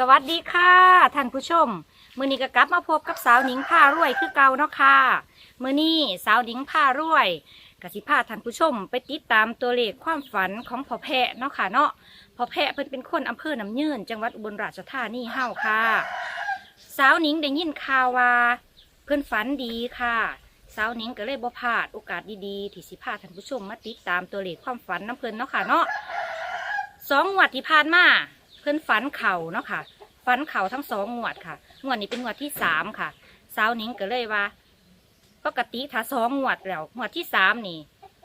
สวัสดีค่ะท่านผู้ชม มือนี้ก็กลับมาพบกับสาวหนิงผ้ารวยคือเก่าเนาะค่ะมือนี้สาวหนิงผ้ารวยกสิพาท่านผู้ชม ไปติดตามตัวเลขความฝันของพ่อแพะเนาะค่ะเนาะพ่อแพะเพิ่นเป็นคนอำเภอน้ำยืน จังหวัดอุบลราชธานีเฮาค่ะ สาวหนิงได้ยินข่าวว่าเพิ่นฝันดีค่ะ สาวหนิงก็เลยบ่พลาดโอกาสดีๆที่สิพาท่านผู้ชมมาติดตามตัวเลขความฝันน้ำเพิ่นเนาะค่ะเนาะสองงวดที่ผ่านมา พิ่นฝันเข่าเนาะค่ะฝันเข่าทั้งสองงวดค่ะงวดนี้เป็นงวดที่สามค่ะสาวนิ้งก็เลยว่า ปกติถ้าสองงวดแล้วงวดที่สามนี่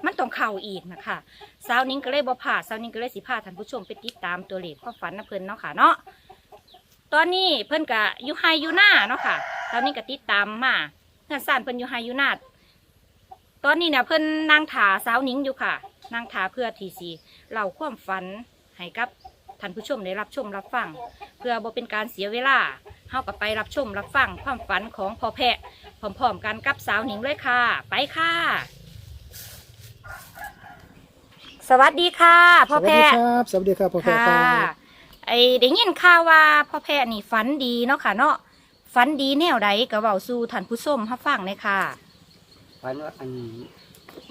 มันต้องเข่าอีกนะคะสาวนิ้งก็เลยบ่พลาสาวนิ้งก็เลยสิพาท่านผู้ชมไปติดตามตัวเลขความฝันน้ำเพิ่นเนาะค่ะเนาะตอนนี้เพิ่นก็อยู่ไฮยูนาเนาะค่ะตอนนี้ก็ติดตามมาเพื่อนสานเพิ่นอยู่ไฮยูนาตอนนี้เนี่ยเพิ่นนางถาสาวนิ้งอยู่ค่ะนางถาเพื่อทีซีเล่าความฝันให้กับ ท่านผู้ชมได้รับชมรับฟังเพื่อบ่เป็นการเสียเวลาเฮากับไปรับชมรับฟังความฝันของพ่อแพะพร้อมๆกันกับสาวหนิงเลยค่ะ ไปค่ะ สวัสดีค่ะพ่อแพะสวัสดีครับ สวัสดีครับพ่อแพรค่ะครับไอ้ได้ยินข่าวว่าพ่อแพทย์นี่ฝันดีเนาะค่ะเนาะฝันดีแนวใดก็เว้าสู่ท่านผู้ชมรับฟังเลยค่ะฝันว่าอัน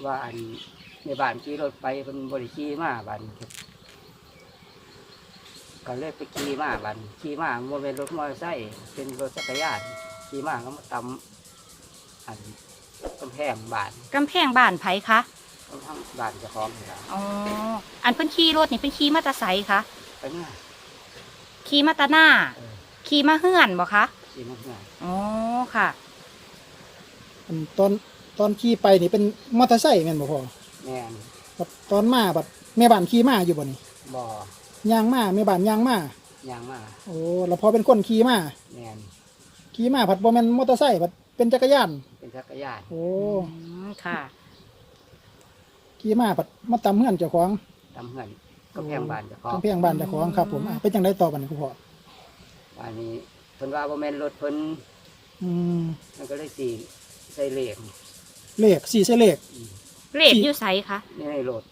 ว่าอันในบ้านขี่รถไปเป็นบริขี่มาบ้าน ก็เลยไปขี่มาบ้านขี่มาโมเป็นรถมอเตอร์ไซค์เป็นรถจักรยานขี่มาก็มาตำอันกำแพงบ้านกำแพงบ้านไผคะทั้งบ้านเจ้าของนี่ล่ะอ๋อ อันเพิ่นขี่รถนี่เป็นขี่มาแตาไซคะไปเนี่ยขี่มาแตาหน้า เออขี่มาเฮือนบ่คะ ขี่มาเนี่ยอ๋อ ค่ะ อันตอนตอนขี่ไปนี่เป็นมอเตอร์ไซค์แม่นบ่พ่อแม่นบัดตอนมาบัดแม่บ้านขี่มาอยู่บ่นี่บ่อ ยางมาแม่บ้านยางมายางมาโอ้แล้วพอเป็นคนขี่มาแม่นขี่มาผัดบ่แม่นมอเตอร์ไซค์ผัดเป็นจักรยาน เป็นจักรยานโอ้อืมค่ะ ขี่มาผัดมาตำเฮือนเจ้าของตำเหือนกำแพงบ้านเจ้าของกำแพงบ้านเจ้าของครับผมอะเป็นจังไดต่อบัดนี้คุณพ่อบ้านนี้เพิ่นว่าบ่แม่นรถเพิ่นอืมมันก็เลยสีใส่เหล็กเลขสี่เส้นเลขเลขอยู่ไสคะนี่ในรถ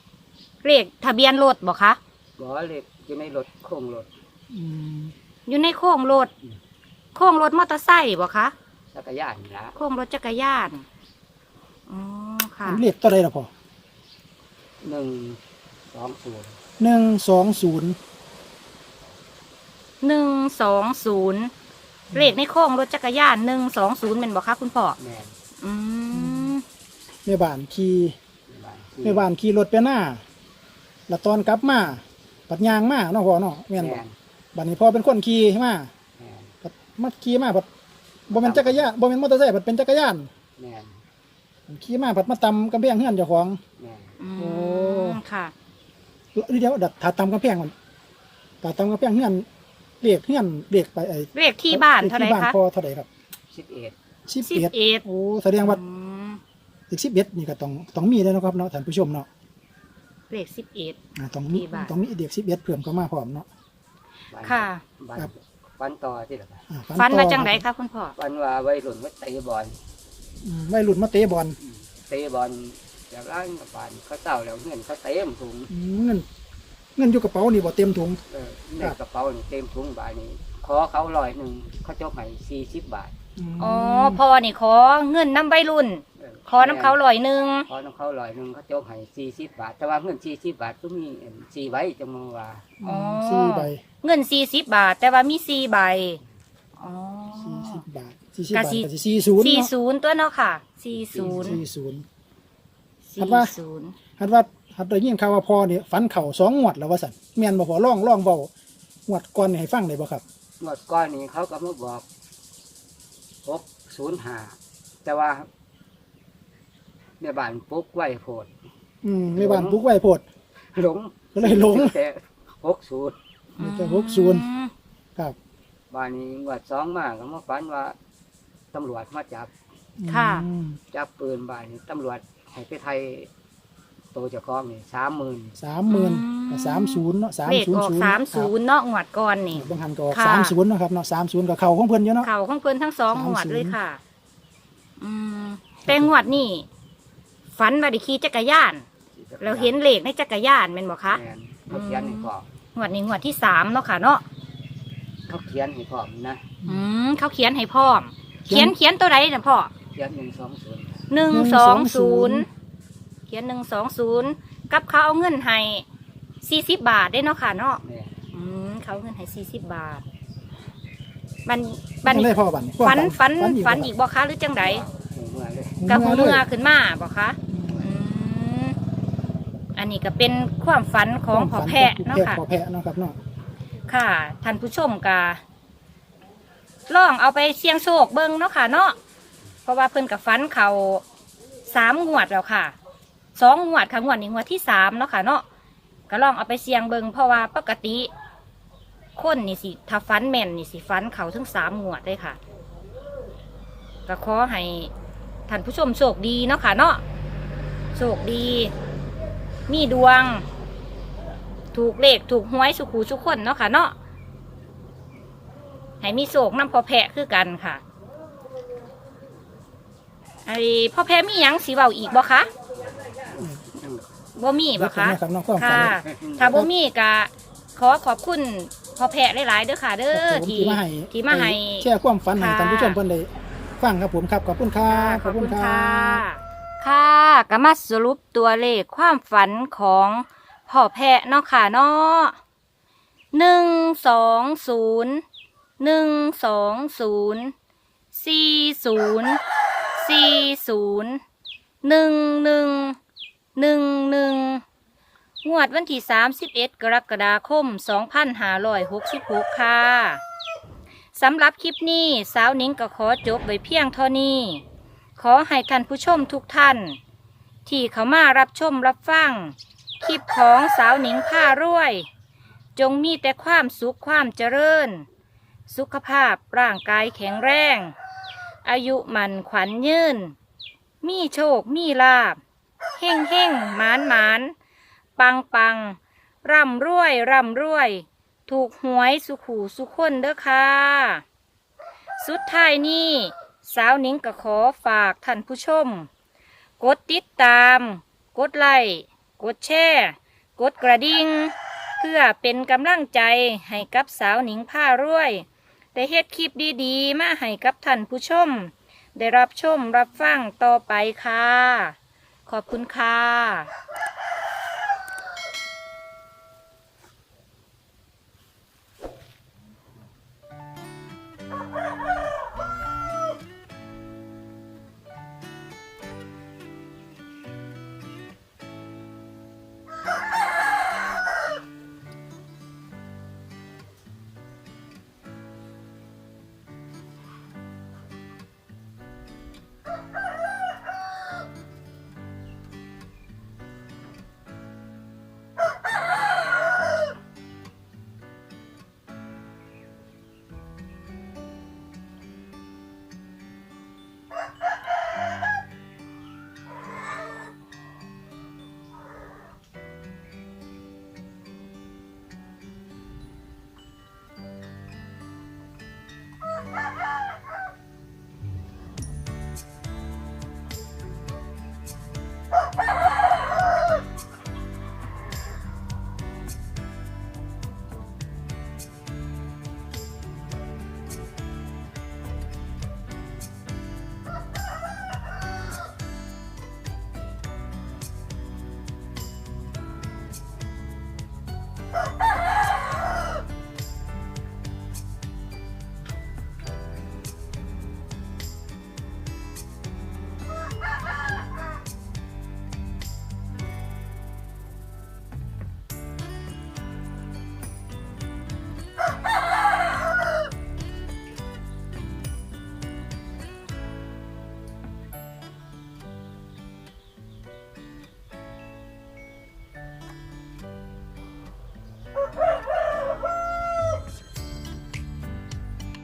เลขทะเบียนรถบ่คะบ่เหล็ก อยู่ในรถโครงรถอืมอยู่ในโค้งรถอืมโค้งรถมอเตอร์ไซค์บ่คะจักรยานนี่ละโค้งรถจักรยานอ๋อค่ะอันเลขตัวใดล่ะพ่อหนึ่งสองศูนย์หนึ่งสองศูนย์หนึ่งสองศูนย์เลขในโค้งรถจักรยานหนึ่งสองศูนย์เป็นบอกคะคุณพ่อแม่นอืมแม่บ้านขี่ในบ้านที่แม่บ้านขี่รถไปหน้าแล้วตอนกลับมา ปัดยางมาเนาะพ่อเนาะแม่นบ่แม่นบัดนี้พอเป็นคนขี่มาแม่นบัดมาขี่มาบัดบ่แม่นจักรยานบ่แม่นมอเตอร์ไซค์บัดเป็นจักรยานแม่นขี่มาบัดมาตำกำแพงเฮือนเจ้าของ แม่นอืโอ้ มค่ะ เดี๋ยวดัดถ้าตำกำแพงมันถ้าตำกำแพงเฮือนเลขเฮือนเลขไปไอ้เลขที่บ้านเท่าไหร่ที่บ้านคะพอเท่าไหร่ครับสิบเอ็ดสิบสิบเอ็ดเอ็ดโอ้แสดงว่าอืมอีกสิบเอ็ดนี่ก็ต้องต้องมีแล้วนาะครับเนาะท่านผู้ชมเนาะ เลขสิบเอ็ด อ่าต้องมีที่บ้านต้องมีเด็กสิบเอ็ดเพิ่มเข้ามาพร้อมเนาะบ้านค่ะบ้านครับฟันต่อที่ละค่ะอ่าฟันต่อมาจังไดคะคุณพ่อฟันว่าวัยรุ่นมาเตะบอลอืมวัยรุ่นมาเตะบอลอืมเตะบอลจากร้านกับบ้านเขาเต่าแล้วเงินเขาเต็มถุงอืมเงินเงินอยู่กระเป๋านี่บ่เต็มถุง เออในกระเป๋านี่เต็มถุงบาทนี้ขอเขาลอยหนึ่งเขาจกให้สี่สิบบาทมอ๋อ พ่อนี่ขอเงินน้ำใบรุ่นเขอน้ำเขาลอยหนึ่งขอน้ำเขาลอยหนึ่งเขาจกให้สี่สิบบาท แต่ว่าเงินสี่สิบบาทก็มีสี่ใบจำนวนว่าอ๋อสี่ใบเงินสี่สิบบาท แต่ว่ามีสี่ใบอ๋อสี่สิบบาทสี่สิบกะบาทสิก็สิสี่ศูนย์สี่เนาะศูนย์ตัวเนาะค่ะสี่ศูนย์สี่ศูนย์สี่ครับว่าศูนย์ฮัดว่าฮัดได้ยินข่าวว่าพอนี่ฝันเข่าสองงวดแล้วว่าสั่นแม่นบ่พอล่องล่องเบางวดก่อนนี่ให้ฟังได้บ่ครับงวดก้อนนี้เขาก็มาบอกหกศูนย์ห้าแต่ว่า แม่บ้านปลุ๊กไว้โพด อืมในบ้านปลูกไว้โพด หลงก็เลยหลงแต่หกศูนย์มีแต่หกศูนย์อืมครับบ้านนี้งวดสองมาก็มาฝันว่าตำรวจมาจับอืมจับปืนบ้านนี้ตำรวจให้ไปไทยโตวเจ้าของนี่สามหมื่นสามหมื่นกับสามศูนย์เนาะสามเลขศูนอย์อกศูนย์สามศูนย์เนาะงวดก่อนนี่ บางหันก็ออกค่ะ สามศูนย์เนาะครับเนาะสามศูนย์กับเข่าของเพิ่นอยู่เนาะ เข่าของเพิ่นทั้งสองสามงวดศูนย์เลยค่ะ อืมแต่งวดนี่ ฝันว่าได้ขี่จักรยานแล้วเห็นเลขในจักรยานเป็นบ่คะแม่นเขาเขียนให้พอกงวดนี้งวดที่สามเนาะค่ะเนาะเขาเขียนให้พร้อมนะอืมเขาเขียนให้พ่อม เขียนเขียนตัวใดนะพ่อเขียนหนึ่งสองศูนย์หนึ่งสองศูนย์เขียนหนึ่งสองศูนย์กับเขาเอาเงินให้สี่สิบบาทได้เนาะค่ะเนาะเนี่ยอืมเขาเอาเงินให้สี่สิบบาทบันบับันนได้พ่อบัดนี้ฝันฝันฝัฝันอีกบ่คะหรือจังไดหูเมื่อเลย กับหูเลเมื่ยอขึ้นมาบ่คะอืม อันนี้ก็เป็นความฝันของพ่อแพะเนาะค่ะพ่อแพะเนาะครับเนาะค่ะท่านผู้ชมกาลองเอาไปเสี่ยงโชคเบิ้งเนาะค่ะเนาะเพราะว่าเพิ่นกับฟันเขาสามงวดแล้วค่ะสองงวดค่ะงวดนี้งวดที่สามเนาะค่ะเนาะก็ลองเอาไปเสี่ยงเบิ้งเพราะว่าปกติ คนนี่สิถ้าฟันแม่นนี่สิฟันเขาถึงสามงวดเลยค่ะก็ขอให้ท่านผู้ชมโชคดีเนาะค่ะเนาะโชคดี มีดวง ถูกเลขถูกหวยสุขูสุขคนเนาะค่ะเนาะให้มีโศกน้ำพอแพะคือกันค่ะไอ้พ่อแพะมีหยังสีเบาอีกบ่คะบ่มีบ่คะเนาะครับเนาะความฝันค่ะ ถ้าบ่มีก็ขอขอบคุณพ่อแพะหลายๆเด้อค่ะ เด้อครับผมที่ที่มาให้ที่มาให้ แชร์ความฝันให้ค่ะท่านผู้ชมเพิ่นได้ฟังครับผมครับขอบคุณครับ ขอบคุณค่ะ ค่ะก็มาสรุปตัวเลขความฝันของพ่อแพะเนาะค่ะเนาะหนึ่งสองศูนย์หนึ่งสองศูนย์สี่ศูนย์สี่ศูนย์หนึ่งหนึ่งหนึ่งหนึ่งงวดวันที่สามสิบเอ็ดกรกฎาคมสองพันห้าร้อยหกสิบหกค่ะ สำหรับคลิปนี้ สาวนิ้งก็ขอจบไว้เพียงเท่านี้ ขอให้ท่านผู้ชมทุกท่าน ที่เขามารับชมรับฟัง คลิปของสาวหนิงผ้ารวย จงมีแต่ความสุขความเจริญ สุขภาพร่างกายแข็งแรง อายุมันขวัญยืน มีโชคมีลาบเฮ่งเฮ่งหมานหมานปังปังร่ำรวยร่ำรวย ถูกหวยสุขูสุขคนเด้อค่ะ สุดท้ายนี้ สาวนิ้งก็ขอฝากท่านผู้ชม กดติดตาม กดไลค์กดแชร์กดกระดิ่งเพื่อเป็นกำลังใจให้กับสาวหนิงผ้ารวยได้เฮ็ดคลิปดีๆ มาให้กับท่านผู้ชม ได้รับชมรับฟังต่อไปค่ะ ขอบคุณค่ะ